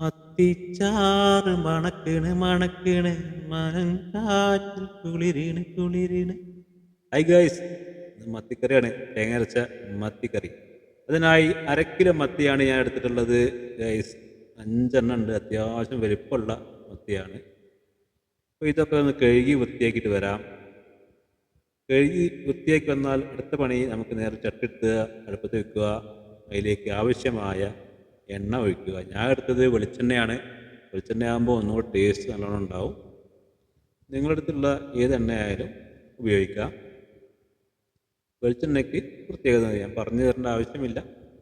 മത്തിച്ചാറ് മണക്കണ് മണക്കണ്. മനം കാറ്റിൽ കുളിരീണ് കുളിരീണ്. High guys മത്തിക്കറിയാണ്. തേങ്ങ അരച്ച മത്തിക്കറി. അതിനായി അരക്കിലോ കിലോ മത്തിയാണ് ഞാൻ എടുത്തിട്ടുള്ളത്. ഗൈസ് അഞ്ചെണ്ണം ഉണ്ട്. അത്യാവശ്യം വലിപ്പമുള്ള മത്തിയാണ്. അപ്പോൾ ഇതൊക്കെ ഒന്ന് കഴുകി വൃത്തിയാക്കിയിട്ട് വരാം. കഴുകി വൃത്തിയാക്കി വന്നാൽ അടുത്ത പണി നമുക്ക് നേരെ ചട്ടെടുത്ത് അടുപ്പത്ത് വെക്കുക. അതിലേക്ക് ആവശ്യമായ എണ്ണ ഒഴിക്കുക. ഞാൻ എടുത്തത് വെളിച്ചെണ്ണയാണ്. വെളിച്ചെണ്ണ ആകുമ്പോൾ ഒന്നുകൂടെ ടേസ്റ്റ് നല്ലോണം ഉണ്ടാവും. നിങ്ങളടുത്തുള്ള ഏത് എണ്ണയായാലും ഉപയോഗിക്കാം വെളിച്ചെണ്ണയ്ക്ക് പ്രത്യേകത ഞാൻ പറഞ്ഞു തരേണ്ട ആവശ്യമില്ല.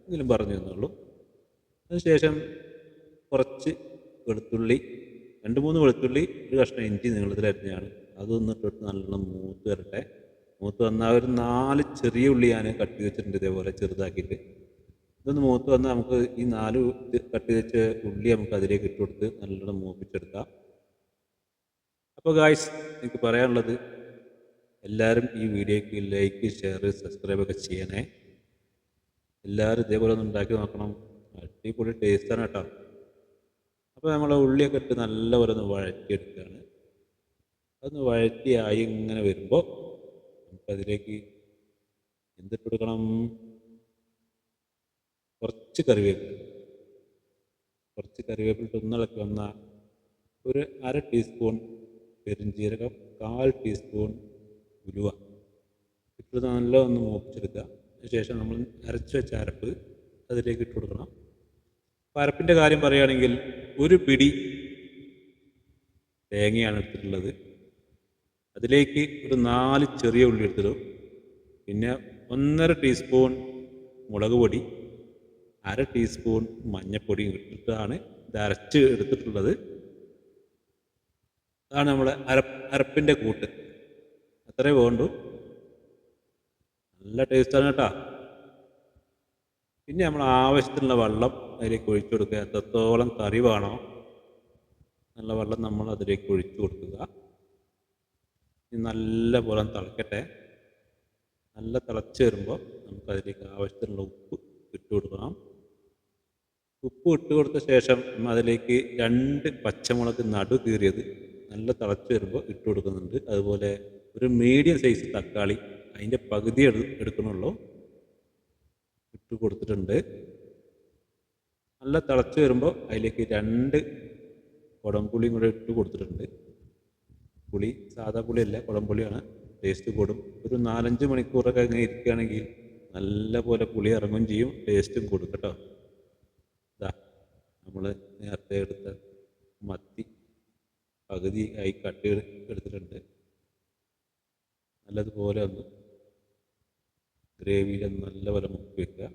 എങ്കിലും പറഞ്ഞു തന്നുള്ളൂ. അതിനുശേഷം കുറച്ച് വെളുത്തുള്ളി രണ്ട് മൂന്ന് വെളുത്തുള്ളി ഒരു കഷ്ണം ഇഞ്ചി നീളത്തിലരിഞ്ഞാണ് അതൊന്ന് ഇട്ടിട്ട് നല്ലോണം മൂത്ത് വരട്ടെ. മൂത്ത് വന്നാൽ ഒരു നാല് ചെറിയ ഉള്ളി ഞാൻ കട്ട് വെച്ചിട്ടുണ്ട് ഇതേപോലെ ചെറുതാക്കിയിട്ട്. ഇതൊന്ന് മൂത്ത് വന്നാൽ നമുക്ക് ഈ നാല് കട്ട് വെച്ച് ഉള്ളി നമുക്ക് അതിലേക്ക് ഇട്ട് കൊടുത്ത് നല്ലോണം മൂപ്പിച്ചെടുക്കാം. അപ്പോൾ ഗായ്സ് എനിക്ക് പറയാനുള്ളത് എല്ലാവരും ഈ വീഡിയോയ്ക്ക് ലൈക്ക് ഷെയർ സബ്സ്ക്രൈബ് ഒക്കെ ചെയ്യണേ. എല്ലാവരും ഇതേപോലെ ഒന്ന് ഉണ്ടാക്കി നോക്കണം. അടിപൊളി ടേസ്റ്റാണ് കേട്ടോ. അപ്പോൾ നമ്മൾ ഉള്ളിയൊക്കെ ഇട്ട് നല്ലപോലെ ഒന്ന് വഴറ്റിയെടുക്കുകയാണ്. അതൊന്ന് വഴറ്റിയായി ഇങ്ങനെ വരുമ്പോൾ നമുക്കതിലേക്ക് എന്തിട്ട് കൊടുക്കണം? കുറച്ച് കറിവേപ്പില കുറച്ച് കറിവേപ്പില ഇട്ട് വന്ന ഒരു അര ടീസ്പൂൺ പെരുംജീരകം കാൽ ടീസ്പൂൺ ഉലുവ. ഇപ്പോൾ നല്ല ഒന്ന് മൂപ്പിച്ചെടുക്കുക. അതിനുശേഷം നമ്മൾ അരച്ച് വെച്ച അരപ്പ് അതിലേക്ക് ഇട്ട് കൊടുക്കണം. അപ്പോൾ അരപ്പിന്റെ കാര്യം പറയുകയാണെങ്കിൽ ഒരു പിടി തേങ്ങയാണ് എടുത്തിട്ടുള്ളത്. അതിലേക്ക് ഒരു നാല് ചെറിയ ഉള്ളി എടുത്തിടും. പിന്നെ ഒന്നര ടീസ്പൂൺ മുളക് പൊടി അര ടീസ്പൂൺ മഞ്ഞൾപ്പൊടിയും ഇട്ടിട്ടാണ് ഇത് അരച്ച് എടുത്തിട്ടുള്ളത്. അതാണ് നമ്മുടെ അര അരപ്പിന്റെ കൂട്ട്. അത്രേ വേണ്ടു. നല്ല ടേസ്റ്റാണ് കേട്ടോ. പിന്നെ നമ്മൾ ആവശ്യത്തിനുള്ള വെള്ളം അതിലേക്ക് ഒഴിച്ചു കൊടുക്കുക. എത്രത്തോളം കറി വേണോ നല്ല വെള്ളം നമ്മൾ അതിലേക്ക് ഒഴിച്ചു കൊടുക്കുക. നല്ല പോലെ തിളക്കട്ടെ. നല്ല തിളച്ച് വരുമ്പോൾ നമുക്ക് അതിലേക്ക് ആവശ്യത്തിനുള്ള ഉപ്പ് ഇട്ടു കൊടുക്കണം. ഉപ്പ് ഇട്ട് കൊടുത്ത ശേഷം അതിലേക്ക് രണ്ട് പച്ചമുളക് നടു കീറിയത് നല്ല തിളച്ച് വരുമ്പോൾ ഇട്ട് കൊടുക്കുന്നുണ്ട്. അതുപോലെ ഒരു മീഡിയം സൈസ് തക്കാളി അതിന്റെ പകുതി എടു എടുക്കണുള്ളൂ. ഇട്ട് കൊടുത്തിട്ടുണ്ട്. നല്ല തിളച്ച് വരുമ്പോൾ അതിലേക്ക് രണ്ട് കുടംപുളിയും കൂടെ ഇട്ട് കൊടുത്തിട്ടുണ്ട്. പുളി സാധാ പുളിയല്ല കുടംപുളിയാണ്. ടേസ്റ്റ് കൂടും. ഒരു നാലഞ്ച് മണിക്കൂറൊക്കെ അങ്ങനെ ഇരിക്കുകയാണെങ്കിൽ നല്ല പോലെ പുളി ഇറങ്ങുകയും ചെയ്യും. ടേസ്റ്റും കൂടും കേട്ടോ. നമ്മൾ നേരത്തെ എടുത്ത മത്തി പകുതി ആയി കട്ട് എടുത്തിട്ടുണ്ട്. നല്ലതുപോലെ ഒന്ന് ഗ്രേവിയിൽ നല്ലപോലെ മുക്കി വെക്കുക.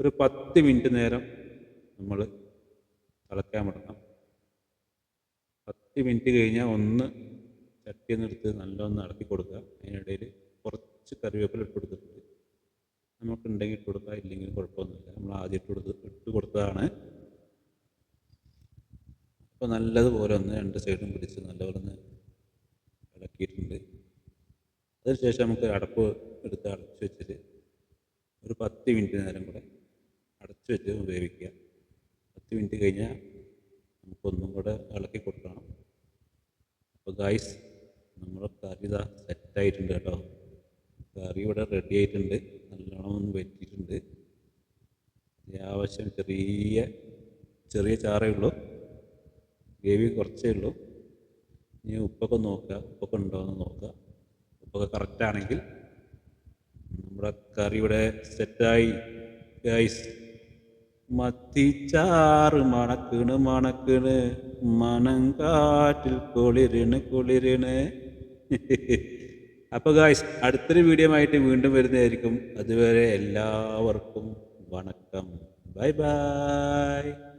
ഒരു പത്ത് മിനിറ്റ് നേരം നമ്മൾ തിളക്കാൻ വിടണം. പത്ത് മിനിറ്റ് കഴിഞ്ഞാൽ ഒന്ന് ചട്ടി നിർത്ത് നല്ലൊന്ന് ഇളക്കി കൊടുക്കുക. അതിനിടയിൽ കുറച്ച് കറിവേപ്പില ഇട്ട് കൊടുത്തിട്ടുണ്ട്. നമുക്കുണ്ടെങ്കിൽ ഇട്ട് കൊടുക്കുക ഇല്ലെങ്കിൽ കുഴപ്പമൊന്നുമില്ല. നമ്മൾ ആദ്യം ഇട്ട് കൊടുത്ത് ഇട്ട് കൊടുത്തതാണ് അപ്പോൾ നല്ലതുപോലെ ഒന്ന് രണ്ട് സൈഡും പിടിച്ച് നല്ലപോലെ ഒന്ന് ഇളക്കിയിട്ടുണ്ട്. അതിനുശേഷം നമുക്ക് അടപ്പ് എടുത്ത് അടച്ച് വെച്ചിട്ട് ഒരു പത്ത് മിനിറ്റ് നേരം കൂടെ അടച്ചു വെച്ച് വേവിക്കുക. പത്ത് മിനിറ്റ് കഴിഞ്ഞാൽ നമുക്കൊന്നും കൂടെ ഇളക്കി കൊടുക്കണം. അപ്പോൾ ഗായ്സ് നമ്മുടെ കറി ഇതാ സെറ്റായിട്ടുണ്ട് കേട്ടോ. കറി ഇവിടെ റെഡി ആയിട്ടുണ്ട്. നല്ലോണം ഒന്ന് വെറ്റിയിട്ടുണ്ട് അത്യാവശ്യം ചെറിയ ചെറിയ ചാറേ ഉള്ളൂ. ഗ്രേവി കുറച്ചേ ഉള്ളൂ. ഇനി ഉപ്പൊക്കെ നോക്കുക. ഉപ്പൊക്കെ ഉണ്ടോ എന്ന് നോക്കുക. ഉപ്പൊക്കെ കറക്റ്റ് ആണെങ്കിൽ നമ്മുടെ കറി ഇവിടെ സെറ്റായി ഗൈസ് മത്തിച്ചാറ് മണക്കിണ് മണക്കിണ്. മണം കാറ്റിൽ കുളിരിണ് കുളിരിണ്. അപ്പോൾ ഗായ്സ് അടുത്തൊരു വീഡിയോ ആയിട്ട് വീണ്ടും വരുന്നതായിരിക്കും. അതുവരെ എല്ലാവർക്കും വണക്കം. Bye bye